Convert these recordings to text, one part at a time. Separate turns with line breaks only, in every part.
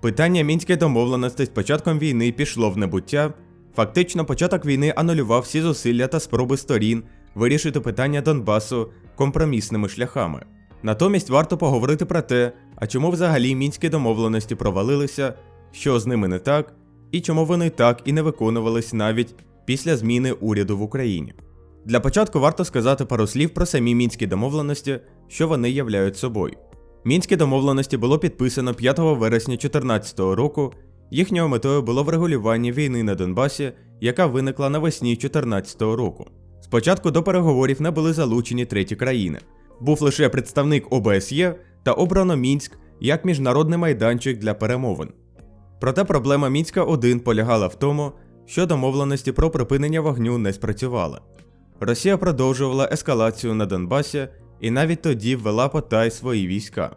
Питання мінської домовленості з початком війни пішло в небуття. Фактично, початок війни анулював всі зусилля та спроби сторін вирішити питання Донбасу компромісними шляхами. Натомість варто поговорити про те, а чому взагалі мінські домовленості провалилися, що з ними не так, і чому вони так і не виконувались навіть після зміни уряду в Україні. Для початку варто сказати пару слів про самі мінські домовленості, що вони являють собою. Мінські домовленості було підписано 5 вересня 2014 року. Їхньою метою було врегулювання війни на Донбасі, яка виникла навесні 2014 року. Спочатку до переговорів не були залучені треті країни. Був лише представник ОБСЄ та обрано Мінськ як міжнародний майданчик для перемовин. Проте проблема Мінська 1 полягала в тому, що домовленості про припинення вогню не спрацювали. Росія продовжувала ескалацію на Донбасі і навіть тоді ввела потай свої війська.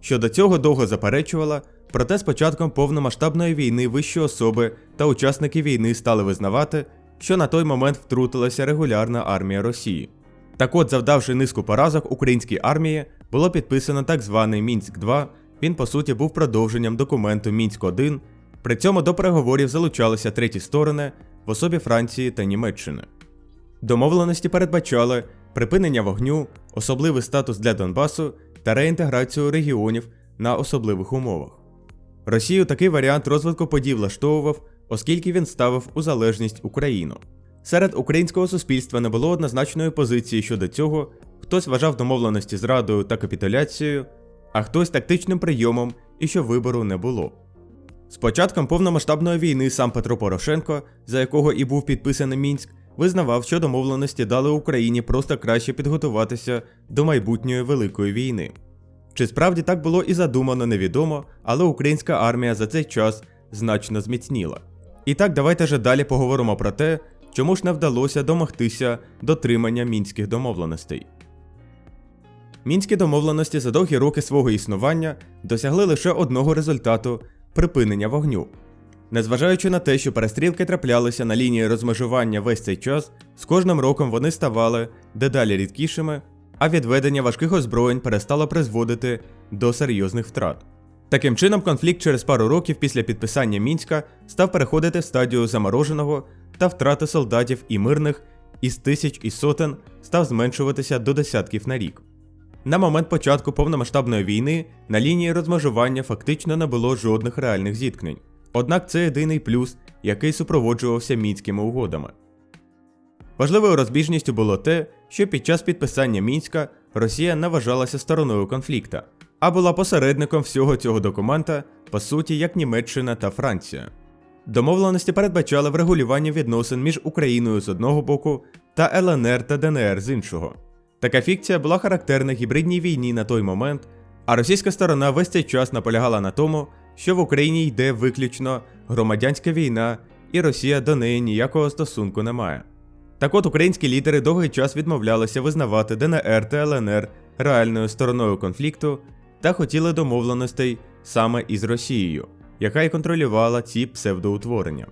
Щодо цього довго заперечувала, проте з початком повномасштабної війни вищі особи та учасники війни стали визнавати, що на той момент втрутилася регулярна армія Росії. Так от, завдавши низку поразок українській армії, було підписано так званий Мінськ 2. Він по суті був продовженням документу Мінськ 1. При цьому до переговорів залучалися треті сторони в особі Франції та Німеччини. Домовленості передбачали припинення вогню, особливий статус для Донбасу та реінтеграцію регіонів на особливих умовах. Росію такий варіант розвитку подій влаштовував, оскільки він ставив у залежність Україну. Серед українського суспільства не було однозначної позиції щодо цього, хтось вважав домовленості зрадою та капітуляцією, а хтось тактичним прийомом і що вибору не було. З початком повномасштабної війни сам Петро Порошенко, за якого і був підписаний Мінськ, визнавав, що домовленості дали Україні просто краще підготуватися до майбутньої великої війни. Чи справді так було і задумано, невідомо, але українська армія за цей час значно зміцніла. І так, давайте же далі поговоримо про те, чому ж не вдалося домогтися дотримання мінських домовленостей. Мінські домовленості за довгі роки свого існування досягли лише одного результату припинення вогню. Незважаючи на те, що перестрілки траплялися на лінії розмежування весь цей час, з кожним роком вони ставали дедалі рідкішими, а відведення важких озброєнь перестало призводити до серйозних втрат. Таким чином, конфлікт через пару років після підписання мінська став переходити в стадію замороженого та втрати солдатів і мирних із тисяч і сотень став зменшуватися до десятків на рік. На момент початку повномасштабної війни на лінії розмежування фактично не було жодних реальних зіткнень. Однак це єдиний плюс, який супроводжувався мінськими угодами. Важливою розбіжністю було те, що під час підписання мінська Росія не вважалася стороною конфлікта, а була посередником всього цього документа, по суті, як Німеччина та Франція. Домовленості передбачали врегулювання відносин між Україною з одного боку та ЛНР та ДНР з іншого. Така фікція була характерна гібридній війні на той момент, а російська сторона весь цей час наполягала на тому, що в Україні йде виключно громадянська війна, і Росія до неї ніякого стосунку не має. Так от українські лідери довгий час відмовлялися визнавати ДНР та ЛНР реальною стороною конфлікту та хотіли домовленостей саме із Росією, яка й контролювала ці псевдоутворення.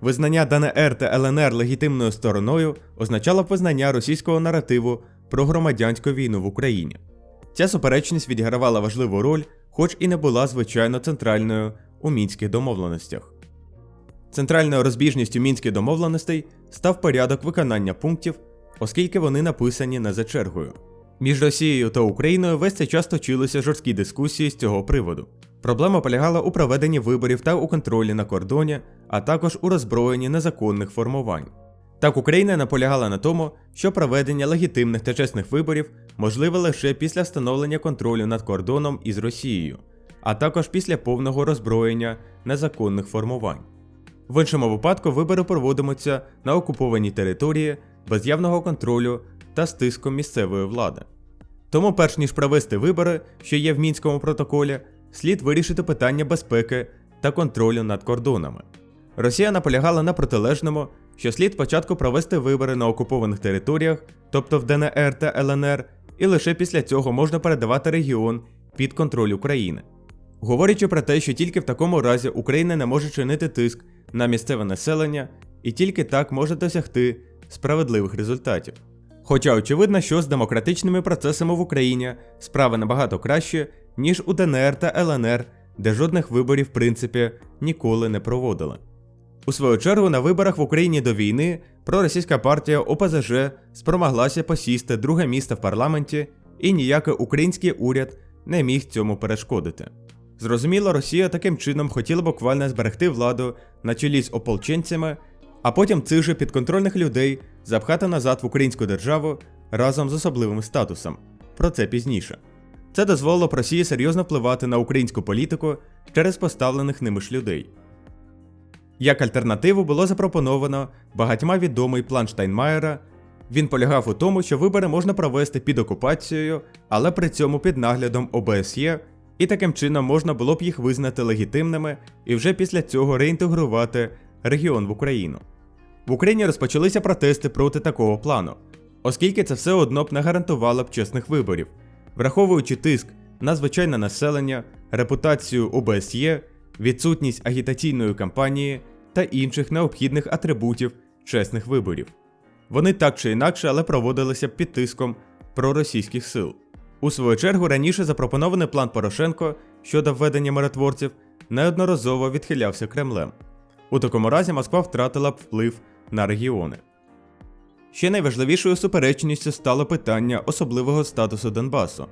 Визнання ДНР та ЛНР легітимною стороною означало б визнання російського наративу про громадянську війну в Україні. Ця суперечність відігравала важливу роль, хоч і не була звичайно центральною у мінських домовленостях. Центральною розбіжністю мінських домовленостей став порядок виконання пунктів, оскільки вони написані не за чергою. Між Росією та Україною весь цей час точилися жорсткі дискусії з цього приводу. Проблема полягала у проведенні виборів та у контролі на кордоні, а також у роззброєнні незаконних формувань. Так Україна наполягала на тому, що проведення легітимних та чесних виборів можливе лише після встановлення контролю над кордоном із Росією, а також після повного роззброєння незаконних формувань. В іншому випадку вибори проводимуться на окупованій території без явного контролю та з тиском місцевої влади. Тому, перш ніж провести вибори, що є в мінському протоколі, слід вирішити питання безпеки та контролю над кордонами. Росія наполягала на протилежному, що слід спочатку провести вибори на окупованих територіях, тобто в ДНР та ЛНР, і лише після цього можна передавати регіон під контроль України. Говорячи про те, що тільки в такому разі Україна не може чинити тиск на місцеве населення і тільки так може досягти справедливих результатів. Хоча очевидно, що з демократичними процесами в Україні справи набагато краще, ніж у ДНР та ЛНР, де жодних виборів, в принципі, ніколи не проводили. У свою чергу на виборах в Україні до війни проросійська партія ОПЗЖ спромоглася посісти друге місце в парламенті, і ніякий український уряд не міг цьому перешкодити. Зрозуміло, Росія таким чином хотіла буквально зберегти владу на чолі з ополченцями, а потім цих же підконтрольних людей запхати назад в українську державу разом з особливим статусом. Про це пізніше. Це дозволило б Росії серйозно впливати на українську політику через поставлених ними ж людей. Як альтернативу було запропоновано багатьма відомий план Штайнмаєра. Він полягав у тому, що вибори можна провести під окупацією, але при цьому під наглядом ОБСЄ, і таким чином можна було б їх визнати легітимними і вже після цього реінтегрувати регіон в Україну. В Україні розпочалися протести проти такого плану, оскільки це все одно б не гарантувало б чесних виборів, враховуючи тиск на звичайне населення, репутацію ОБСЄ, відсутність агітаційної кампанії та інших необхідних атрибутів чесних виборів. Вони так чи інакше, але проводилися під тиском проросійських сил. У свою чергу раніше запропонований план Порошенко щодо введення миротворців неодноразово відхилявся Кремлем. У такому разі Москва втратила б вплив на регіони. Ще найважливішою суперечністю стало питання особливого статусу Донбасу,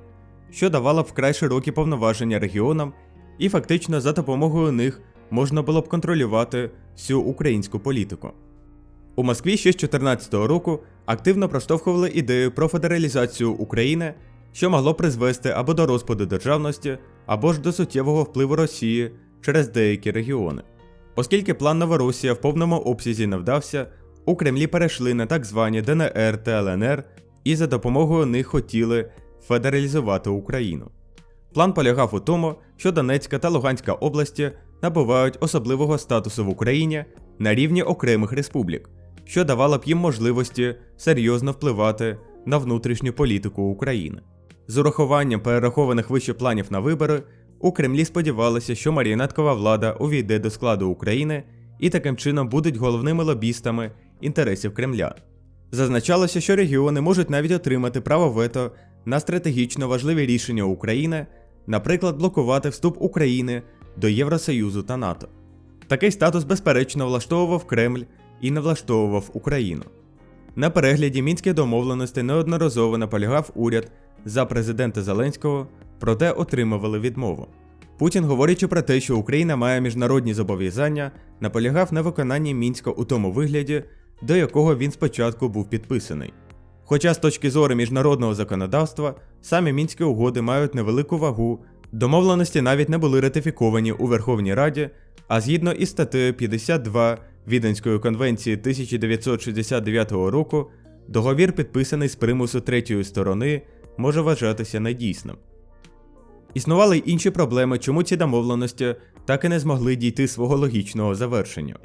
що давало вкрай широкі повноваження регіонам, і фактично за допомогою них можна було б контролювати всю українську політику. У Москві ще з 2014 року активно проштовхували ідею про федералізацію України, що могло призвести або до розпаду державності, або ж до суттєвого впливу Росії через деякі регіони. Оскільки план Новоросія в повному обсязі не вдався, у Кремлі перейшли на так звані ДНР та ЛНР і за допомогою них хотіли федералізувати Україну. План полягав у тому, що Донецька та Луганська області набувають особливого статусу в Україні на рівні окремих республік, що давало б їм можливості серйозно впливати на внутрішню політику України. З урахуванням перерахованих вище планів на вибори, у Кремлі сподівалися, що маріонеткова влада увійде до складу України і таким чином будуть головними лобістами інтересів Кремля. Зазначалося, що регіони можуть навіть отримати право вето на стратегічно важливі рішення України, наприклад, блокувати вступ України до Євросоюзу та НАТО. Такий статус, безперечно, влаштовував Кремль і не влаштовував Україну. На перегляді мінських домовленостей неодноразово наполягав уряд за президента Зеленського, проте отримували відмову. Путін, говорячи про те, що Україна має міжнародні зобов'язання, наполягав на виконанні мінська у тому вигляді, до якого він спочатку був підписаний. Хоча з точки зору міжнародного законодавства самі мінські угоди мають невелику вагу, домовленості навіть не були ратифіковані у Верховній Раді, а згідно із статтею 52 Віденської конвенції 1969 року, договір, підписаний з примусу третьої сторони, може вважатися недійсним. Існували й інші проблеми, чому ці домовленості так і не змогли дійти свого логічного завершення.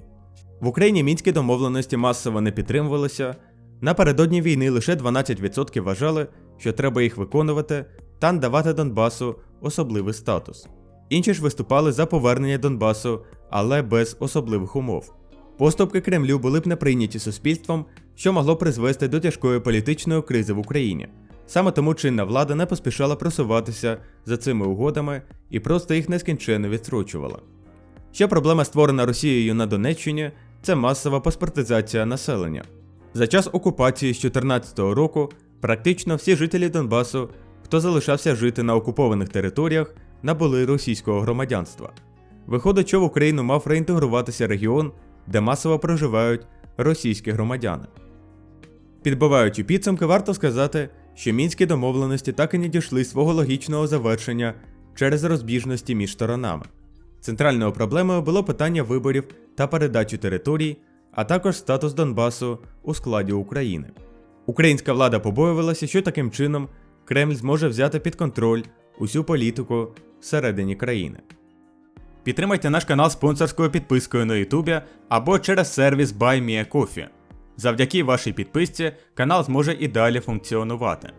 В Україні мінські домовленості масово не підтримувалися. Напередодні війни лише 12% вважали, що треба їх виконувати та надавати Донбасу особливий статус. Інші ж виступали за повернення Донбасу, але без особливих умов. Поступки Кремлю були б не прийняті суспільством, що могло призвести до тяжкої політичної кризи в Україні. Саме тому чинна влада не поспішала просуватися за цими угодами і просто їх нескінченно відстрочувала. Ще проблема, створена Росією на Донеччині, це масова паспортизація населення. За час окупації з 2014 року практично всі жителі Донбасу, хто залишався жити на окупованих територіях, набули російського громадянства. Виходить, що в Україну мав реінтегруватися регіон, де масово проживають російські громадяни. Підбиваючи підсумки, варто сказати, що мінські домовленості так і не дійшли свого логічного завершення через розбіжності між сторонами. Центральною проблемою було питання виборів та передачі територій, а також статус Донбасу у складі України. Українська влада побоювалася, що таким чином Кремль зможе взяти під контроль усю політику всередині країни. Підтримайте наш канал спонсорською підпискою на Ютубі або через сервіс BuyMeACoffee. Завдяки вашій підписці канал зможе і далі функціонувати.